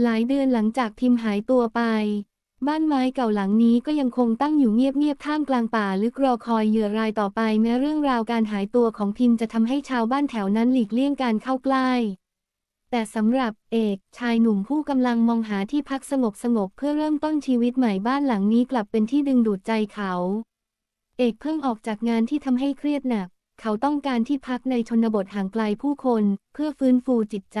หลายเดือนหลังจากพิมพ์หายตัวไป บ้านไม้เก่าหลังนี้ก็ยังคงตั้งอยู่เงียบๆท่ามกลางป่าลึกรอคอยเหยื่อรายต่อไป แม้เรื่องราวการหายตัวของพิมพ์จะทำให้ชาวบ้านแถวนั้นหลีกเลี่ยงการเข้าใกล้ แต่สำหรับเอกชายหนุ่มผู้กำลังมองหาที่พักสงบสงบๆเพื่อเริ่มต้นชีวิตใหม่บ้านหลังนี้กลับเป็นที่ดึงดูดใจเขา เอกเพิ่งออกจากงานที่ทำให้เครียดหนัก เขาต้องการที่พักในชนบทห่างไกลผู้คน เพื่อฟื้นฟูจิตใจ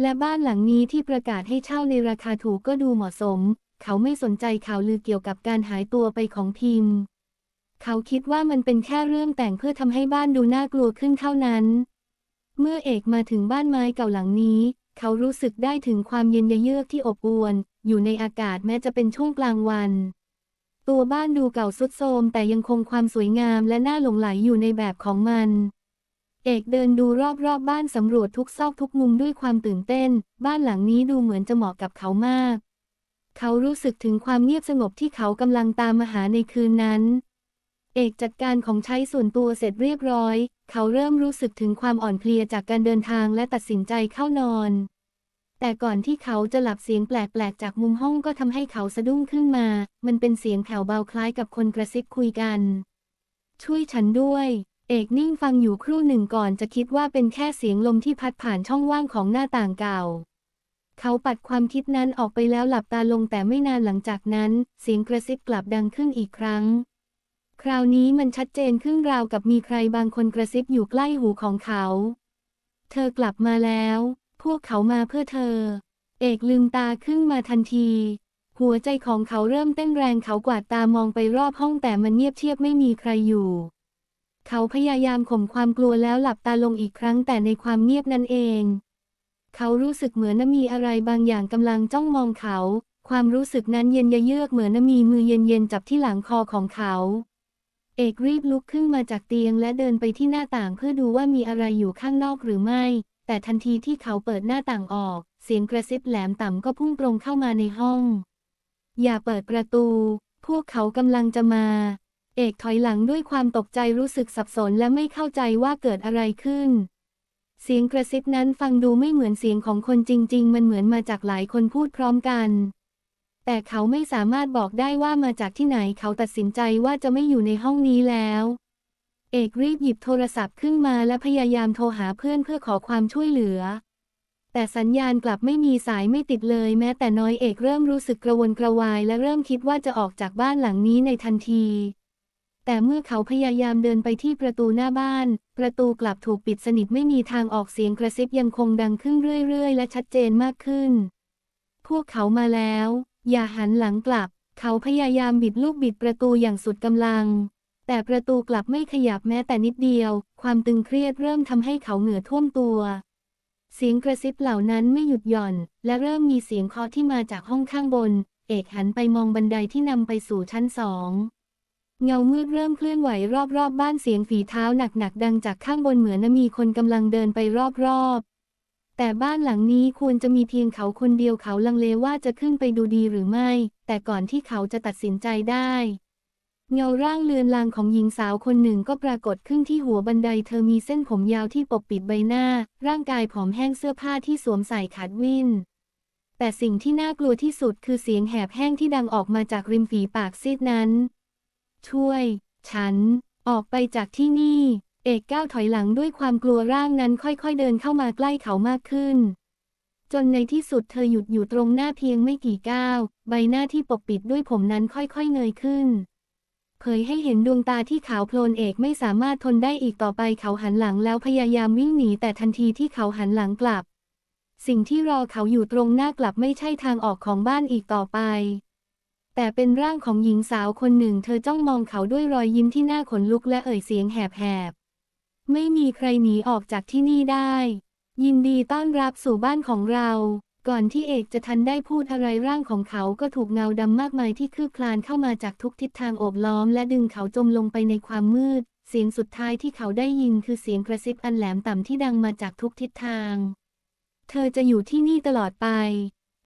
และบ้านหลังนี้ที่ประกาศให้เช่าในราคาถูกก็ดูเหมาะสม เขาไม่สนใจข่าวลือเกี่ยวกับการหายตัวไปของพิมพ์ เขาคิดว่ามันเป็นแค่เรื่องแต่งเพื่อทำให้บ้านดูน่ากลัวขึ้นเท่านั้น เมื่อเอกมาถึงบ้านไม้เก่าหลังนี้ เขารู้สึกได้ถึงความเย็นเยือกที่อบอวลอยู่ในอากาศแม้จะเป็นช่วงกลางวัน ตัวบ้านดูเก่าสุดโทรมแต่ยังคงความสวยงามและน่าหลงไหลอยู่ในแบบของมัน เอกเดินดูรอบๆบบ้านสำรวจทุกซอกทุกมุมด้วยความตื่นเต้น บ้านหลังนี้ดูเหมือนจะเหมาะกับเขามาก เขารู้สึกถึงความเงียบสงบที่เขากำลังตามมาหาในคืนนั้น เอกจัดการของใช้ส่วนตัวเสร็จเรียบร้อย เขาเริ่มรู้สึกถึงความอ่อนเพลียจากการเดินทางและตัดสินใจเข้านอน แต่ก่อนที่เขาจะหลับเสียงแปลกๆจากมุมห้องก็ทำให้เขาสะดุ้งขึ้นมา มันเป็นเสียงแผ่วเบาคล้ายกับคนกระซิบคุยกัน ช่วยฉันด้วย เอกนิ่งฟังอยู่ครู่หนึ่งก่อนจะคิดว่าเป็นแค่เสียงลมที่พัดผ่านช่องว่างของหน้าต่างเก่า เขาปัดความคิดนั้นออกไปแล้วหลับตาลงแต่ไม่นานหลังจากนั้น เสียงกระซิบกลับดังขึ้นอีกครั้ง คราวนี้มันชัดเจนขึ้นราวกับมีใครบางคนกระซิบอยู่ใกล้หูของเขา เธอกลับมาแล้ว พวกเขามาเพื่อเธอ เอกลืมตาขึ้นมาทันทีหัวใจของเขาเริ่มเต้นแรงเขากวาดตามองไปรอบห้องแต่มันเงียบเชียบไม่มีใครอยู่ เขาพยายามข่มความกลัวแล้วหลับตาลงอีกครั้งแต่ในความเงียบนั่นเอง เขารู้สึกเหมือนมีอะไรบางอย่างกำลังจ้องมองเขา ความรู้สึกนั้นเย็นยะเยือกเหมือนมีมือเย็นๆจับที่หลังคอของเขา เอกรีบลุกขึ้นมาจากเตียงและเดินไปที่หน้าต่างเพื่อดูว่ามีอะไรอยู่ข้างนอกหรือไม่ แต่ทันทีที่เขาเปิดหน้าต่างออก เสียงกระซิบแหลมต่ำก็พุ่งตรงเข้ามาในห้อง อย่าเปิดประตู พวกเขากำลังจะมา เอกถอยหลังด้วยความตกใจรู้สึกสับสนและไม่เข้าใจว่าเกิดอะไรขึ้น เสียงกระซิบนั้นฟังดูไม่เหมือนเสียงของคนจริง ๆ มันเหมือนมาจากหลายคนพูดพร้อมกัน แต่เขาไม่สามารถบอกได้ว่ามาจากที่ไหนเขาตัดสินใจว่าจะไม่อยู่ในห้องนี้แล้ว เอกรีบหยิบโทรศัพท์ขึ้นมาและพยายามโทรหาเพื่อนเพื่อขอความช่วยเหลือ แต่สัญญาณกลับไม่มีสายไม่ติดเลย แม้แต่น้อยเอกเริ่มรู้สึกกระวนกระวาย และเริ่มคิดว่าจะออกจากบ้านหลังนี้ในทันที แต่เมื่อเขาพยายามเดินไปที่ประตูหน้าบ้าน ประตูกลับถูกปิดสนิทไม่มีทางออกเสียงกระซิบยังคงดังขึ้นเรื่อยๆ และชัดเจนมากขึ้น พวกเขามาแล้ว อย่าหันหลังกลับ เขาพยายามบิดลูกบิดประตูอย่างสุดกำลัง แต่ประตูกลับไม่ขยับแม้แต่นิดเดียว ความตึงเครียดเริ่มทำให้เขาเหงื่อท่วมตัว เสียงกระซิบเหล่านั้นไม่หยุดหย่อน และเริ่มมีเสียงเคาะที่มาจากห้องข้างบน เอกหันไปมองบันไดที่นำไปสู่ชั้นสอง เงามืดเริ่มเคลื่อนไหวรอบๆบบ้านเสียงฝีเท้าหนักๆดังจากข้างบนเหมือนมีคนกำลังเดินไปรอบๆ แต่บ้านหลังนี้ควรจะมีเพียงเขาคนเดียวเขาลังเลว่าจะขึ้นไปดูดีหรือไม่ แต่ก่อนที่เขาจะตัดสินใจได้ เงาร่างเลือนลางของหญิงสาวคนหนึ่งก็ปรากฏขึ้นที่หัวบันไดเธอมีเส้นผมยาวที่ปกปิดใบหน้า ร่างกายผอมแห้งเสื้อผ้าที่สวมใส่ขาดวินแต่สิ่งที่น่ากลัวที่สุดคือเสียงแหบแห้งที่ดังออกมาจากริมฝีปากซีดนั้น ช่วย ฉัน ออกไปจากที่นี่ เอกก้าวถอยหลังด้วยความกลัวร่างนั้นค่อยๆเดินเข้ามาใกล้เขามากขึ้น จนในที่สุดเธอหยุดอยู่ตรงหน้าเพียงไม่กี่ก้าว ใบหน้าที่ปกปิดด้วยผมนั้นค่อยๆเงยขึ้น เผยให้เห็นดวงตาที่ขาวโพลนเอกไม่สามารถทนได้อีกต่อไปเขาหันหลังแล้วพยายามวิ่งหนีแต่ทันทีที่เขาหันหลังกลับ สิ่งที่รอเขาอยู่ตรงหน้ากลับไม่ใช่ทางออกของบ้านอีกต่อไป แต่เป็นร่างของหญิงสาวคนหนึ่ง เธอจ้องมองเขาด้วยรอยยิ้มที่น่าขนลุกและเอ่ยเสียงแหบๆ ไม่มีใครหนีออกจากที่นี่ได้ ยินดีต้อนรับสู่บ้านของเรา ก่อนที่เอกจะทันได้พูดอะไรร่างของเขาก็ถูกเงาดำมากมายที่คืบคลานเข้ามาจากทุกทิศทางโอบล้อม และดึงเขาจมลงไปในความมืด เสียงสุดท้ายที่เขาได้ยินคือเสียงกระซิบอันแหลมต่ำที่ดังมาจากทุกทิศทาง เธอจะอยู่ที่นี่ตลอดไป